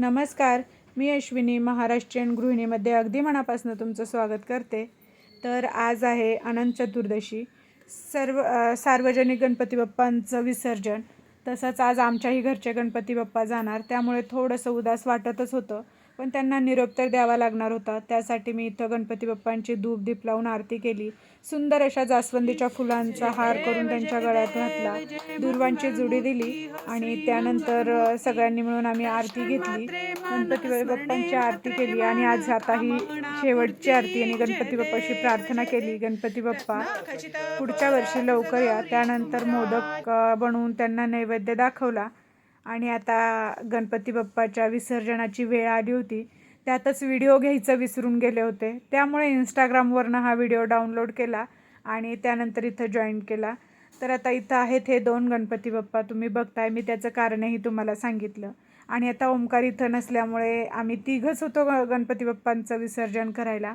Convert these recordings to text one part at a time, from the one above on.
नमस्कार. मी अश्विनी महाराष्ट्रीयन गृहिणीमध्ये अगदी मनापासून तुमचं स्वागत करते. तर आज आहे अनंत चतुर्दशी. सर्व सार्वजनिक गणपती बाप्पांचं विसर्जन. तसंच आज आमच्याही घरचे गणपती बाप्पा जाणार त्यामुळे थोडंसं उदास वाटतच होतं. पण त्यांना निरोप तर द्यावा लागणार होता. त्यासाठी मी इथं गणपती बाप्पांची धूप दीप लावून आरती केली. सुंदर अशा जास्वंदीच्या फुलांचा हार करून त्यांच्या गळ्यात घातला. दुर्वांची जुडी दिली आणि त्यानंतर सगळ्यांनी मिळून आम्ही आरती घेतली. गणपती बाप्पांची आरती केली आणि आज आता ही शेवटची आरती आणि गणपती बाप्पाशी प्रार्थना केली. गणपती बाप्पा पुढच्या वर्षी लवकर या. त्यानंतर मोदक बनवून त्यांना नैवेद्य दाखवला. आणि आता गणपती बाप्पाच्या विसर्जनाची वेळ आली होती. त्यातच व्हिडिओ घ्यायचं विसरून गेले होते. त्यामुळे इंस्टाग्रामवरनं हा व्हिडिओ डाउनलोड केला आणि त्यानंतर इथं जॉईन केला. तर आता इथं आहेत हे दोन गणपती बाप्पा. तुम्ही बघताय मी त्याचं कारणही तुम्हाला सांगितलं. आणि आता ओंकार इथं नसल्यामुळे आम्ही तिघंच होतो ग- गणपती बाप्पांचं विसर्जन करायला.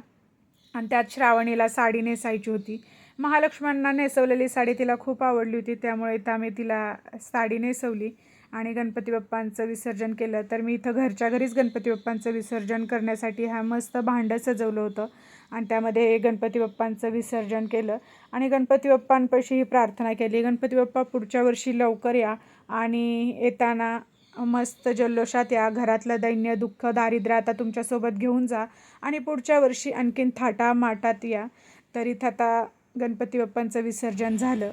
आणि त्यात श्रावणीला साडी नेसायची होती. महालक्ष्म्यांना नेसवलेली साडी तिला खूप आवडली होती. त्यामुळे इथं आम्ही तिला साडी नेसवली. आणि गणपती बाप्पांचं विसर्जन केलं तर मी इथं घरच्या घरीच गणपती बाप्पांचं विसर्जन करण्यासाठी हा मस्त भांडं सजवलं होतं. आणि त्यामध्ये गणपती बाप्पांचं विसर्जन केलं आणि गणपती बाप्पांपाशी ही प्रार्थना केली गणपती बाप्पा पुढच्या वर्षी लवकर या आणि येताना मस्त जल्लोषात या. घरातलं दैन्य दुःख दारिद्र्य आता तुमच्यासोबत घेऊन जा आणि पुढच्या वर्षी आणखीन थाटा माटात या. तर इथं आता गणपती बाप्पांचं विसर्जन झालं.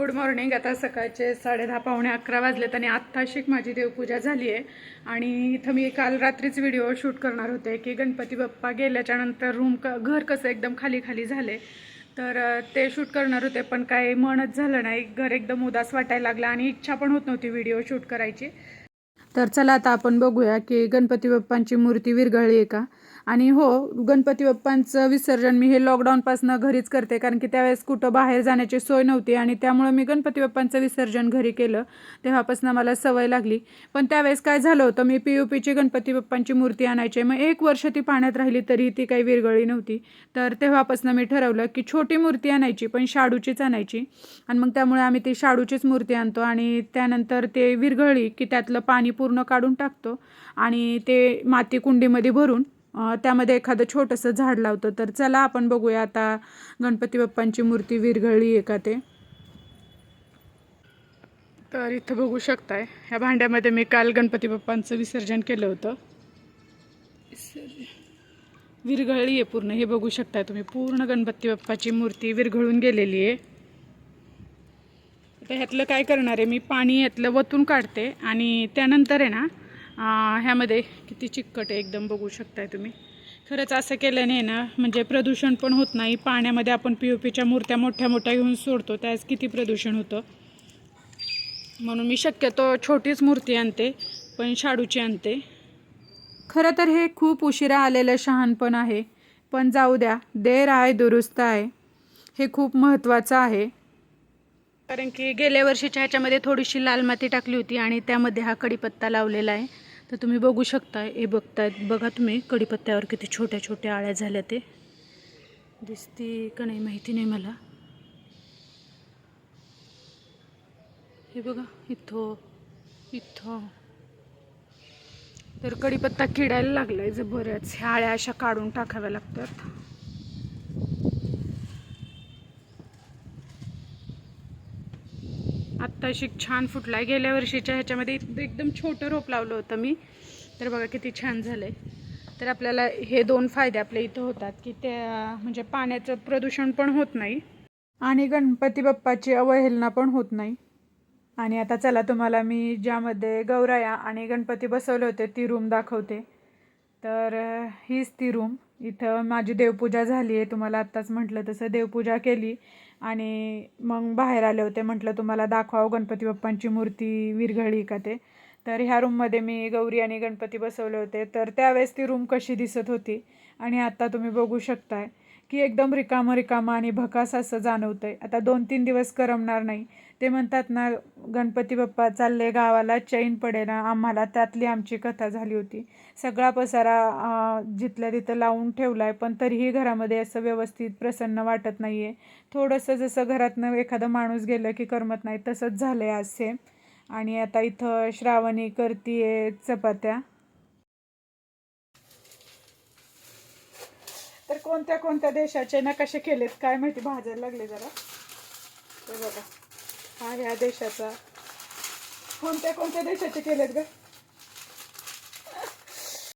Good morning. आता सकाळचे साडे दहा पावणे अकरा वाजलेत आणि आत्ताशिक माझी देवपूजा झाली आहे आणि इथं मी काल रात्रीच व्हिडिओ शूट करणार होते की गणपती बाप्पा गेल्याच्यानंतर रूम क घर कसं एकदम खाली खाली झाले तर ते शूट करणार होते पण काही मनच झालं नाही. घर एकदम उदास वाटायला लागला आणि इच्छा पण होत नव्हती व्हिडिओ शूट करायची. तर चला आता आपण बघूया की गणपती बाप्पांची मूर्ती विरघळली आहे का? आणि हो गणपती बाप्पांचं विसर्जन मी हे लॉकडाऊनपासून घरीच करते कारण की त्यावेळेस कुठं बाहेर जाण्याची सोय नव्हती आणि त्यामुळं मी गणपती बाप्पांचं विसर्जन घरी केलं तेव्हापासून मला सवय लागली. पण त्यावेळेस काय झालं होतं मी पी यू पीची गणपती बाप्पांची मूर्ती आणायची. मग एक वर्ष ती पाण्यात राहिली तरी ती काही विरघळी नव्हती. तर तेव्हापासून मी ठरवलं की छोटी मूर्ती आणायची पण शाडूचीच आणायची. आणि मग त्यामुळे आम्ही ती शाडूचीच मूर्ती आणतो आणि त्यानंतर ते विरघळली की त्यातलं पाणी पूर्ण काढून टाकतो आणि ते माती कुंडीमध्ये भरून त्यामध्ये एखादं छोटंसं झाड लावतो. तर चला आपण बघूया आता गणपती बाप्पांची मूर्ती विरघळली आहे का ते. तर इथं बघू शकताय ह्या भांड्यामध्ये मी काल गणपती बाप्पांचं विसर्जन केलं होतं. विरघळली आहे पूर्ण हे बघू शकताय तुम्ही. पूर्ण गणपती बाप्पाची मूर्ती विरघळून गेलेली आहे. आता ह्यातलं काय करणार आहे? मी पाणी यातलं वतून काढते आणि त्यानंतर आहे ना ह्यामध्ये किती चिकट आहे एकदम बघू शकताय तुम्ही. खरंच असं केल्याने आहे ना म्हणजे प्रदूषण पण होत नाही. पाण्यामध्ये आपण पी ओ पीच्या मूर्त्या मोठ्या मोठ्या घेऊन सोडतो त्यास किती प्रदूषण होतं. म्हणून मी शक्यतो छोटीच मूर्ती आणते पण शाडूची आणते. खरं तर हे खूप उशिरा आलेलं शहाणपण आहे पण जाऊ द्या देर आहे दुरुस्त आहे. हे खूप महत्त्वाचं आहे. कारण की गेल्या वर्षीच्या ह्याच्यामध्ये थोडीशी लाल माती टाकली होती आणि त्यामध्ये हा कढीपत्ता लावलेला आहे. तर तुम्ही बघू शकता हे बघतायत. बघा तुम्ही कढीपत्त्यावर किती छोट्या छोट्या आळ्या झाल्या ते. दिसती का नाही माहिती नाही मला. हे बघा इथं इथं. तर कढीपत्ता किडायला लागलाय जर बऱ्याच. ह्या आळ्या अशा काढून टाकाव्या लागतात. आत्ताशी छान फुटलाय. गेल्या वर्षीच्या ह्याच्यामध्ये एकदम छोटं रोप लावलं होतं मी. तर बघा किती छान झालं आहे तर आपल्याला हे दोन फायदे आपल्या इथं होतात की त्या म्हणजे पाण्याचं प्रदूषण पण होत नाही आणि गणपती बाप्पाची अवहेलना पण होत नाही. आणि आता चला तुम्हाला मी ज्यामध्ये गौराया आणि गणपती बसवले होते ती रूम दाखवते. तर हीच ती रूम इथं माझी देवपूजा झाली आहे. तुम्हाला आत्ताच म्हटलं तसं देवपूजा केली. आणि मग बाहेर आले होते. म्हटलं तुम्हाला दाखवावं गणपती बाप्पांची मूर्ती विरघळली का ते? तर ह्या रूममध्ये मी गौरी आणि गणपती बसवले होते. तर त्यावेळेस ती रूम कशी दिसत होती? आणि आत्ता तुम्ही बघू शकताय. की एकदम रिकामं रिकामं आणि भकास असं जाणवतंय. आता दोन तीन दिवस करमणार नाही. ते म्हणतात ना गणपती बाप्पा चालले गावाला चैन पडेना आम्हाला त्यातली आमची कथा झाली होती. सगळा पसारा जिथल्या तिथं लावून ठेवला आहे पण तरीही घरामध्ये असं व्यवस्थित प्रसन्न वाटत नाही आहे थोडंसं जसं घरातनं एखादं माणूस गेलं की करमत नाही तसंच झालं आहे आज सेम आणि आता इथं श्रावणी करतीये चपात्या. कोणत्या कोणत्या देशाचे नकाशे केलेत काय माहिती भाजायला लागले जरा. ते बघा हा ह्या देशाचा. कोणत्या कोणत्या देशाचे केलेत ग?